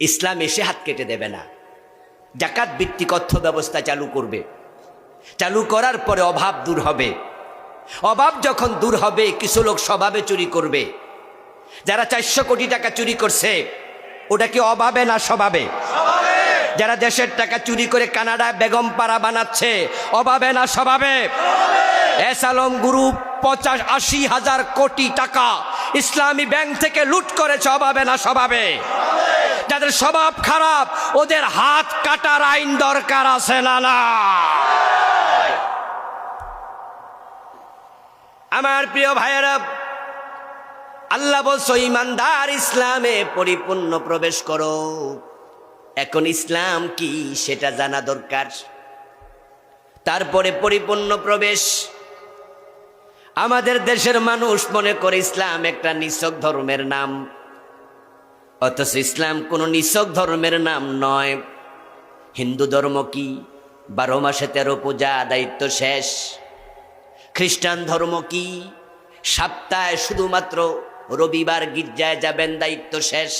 ইসলাম এসে হাত কেটে দেবে না। জাকাত ভিত্তিক অর্থ ব্যবস্থা চালু করবে। চালু করার পরে অভাব দূর হবে। অভাব যখন দূর হবে, কিছু লোক স্বভাবে চুরি করবে। যারা চারশো কোটি টাকা চুরি করছে, ওটা কি অভাবে না স্বভাবে? যারা দেশের টাকা চুরি করে কানাডায় বেগম পাড়া বানাচ্ছে, অভাবে না স্বভাবে? এস আলম গ্রুপ পঞ্চাশ আশি হাজার কোটি টাকা ইসলামী ব্যাংক থেকে লুট করেছে, অভাবে না স্বভাবে? যাদের স্বভাব খারাপ, ওদের হাত কাটার আইন দরকার আছে না আমার প্রিয় ভাইয়েরা, আল্লাহ বলছো, ইমানদার ইসলামে পরিপূর্ণ প্রবেশ করো। এখন ইসলাম কি সেটা জানা দরকার। তারপরে পরিপূর্ণ প্রবেশ। আমাদের দেশের মানুষ মনে করে ইসলাম একটা নিছক ধর্মের নাম। অথচ ইসলাম কোনো নিছক ধর্মের নাম নয়। হিন্দু ধর্ম কি? বারো মাসে তেরো পূজা, দায়িত্ব শেষ। খ্রিস্টান ধর্ম কি? সপ্তাহে শুধুমাত্র রবিবার গির্জায় যাবেন, দায়িত্ব শেষ।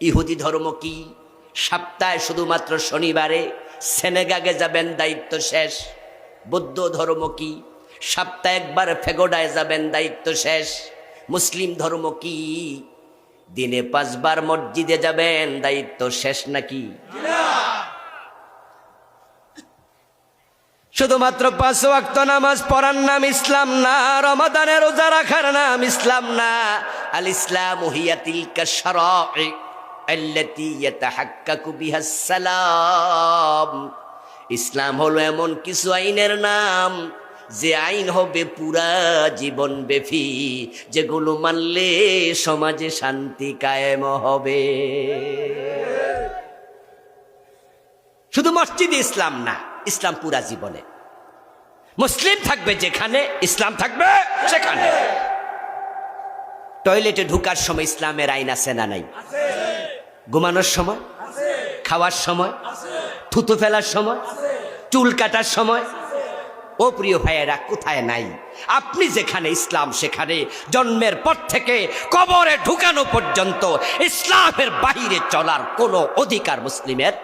ইহুদি ধর্ম কি? সপ্তাহে শুধুমাত্র শনিবারে সেনেগাগে যাবেন, দায়িত্ব শেষ। বৌদ্ধ ধর্ম কি? সপ্তাহে একবার ফেগোডায় যাবেন, দায়িত্ব শেষ। মুসলিম ধর্ম কি? দিনে পাঁচবার মসজিদে যাবেন, দায়িত্ব শেষ নাকি? শুধুমাত্র পাঁচ ওয়াক্ত নামাজ পড়ার নাম ইসলাম না রমাদানের রোজা রাখার নাম ইসলাম না। আল ইসলাম হিয়াতিল কাশরা'i আল্লাতী ইয়াতাহাক্কাকু বিহা সালাম। ইসলাম হলো এমন কিছু আইনের নাম যে আইন হবে পুরা জীবন ব্যাপী যেগুলো মানলে সমাজে শান্তি কায়েম হবে। শুধু মসজিদে ইসলাম না, ইসলাম পুরা জীবনে। মুসলিম থাকবে যেখানে, ইসলাম থাকবে সেখানে। টয়লেটে ঢুকার সময় ইসলামের আইন আছে না নাই? ঘুমানোর সময়? খাওয়ার সময়? থুতু ফেলার সময়? চুল কাটার সময়? ও প্রিয় ভাইয়েরা, কোথায় নাই? আপনি যেখানে ইসলাম, সেখানে জন্মের পর থেকে কবরে ঢুকানো পর্যন্ত ইসলামের বাহিরে চলার কোনো অধিকার মুসলিমের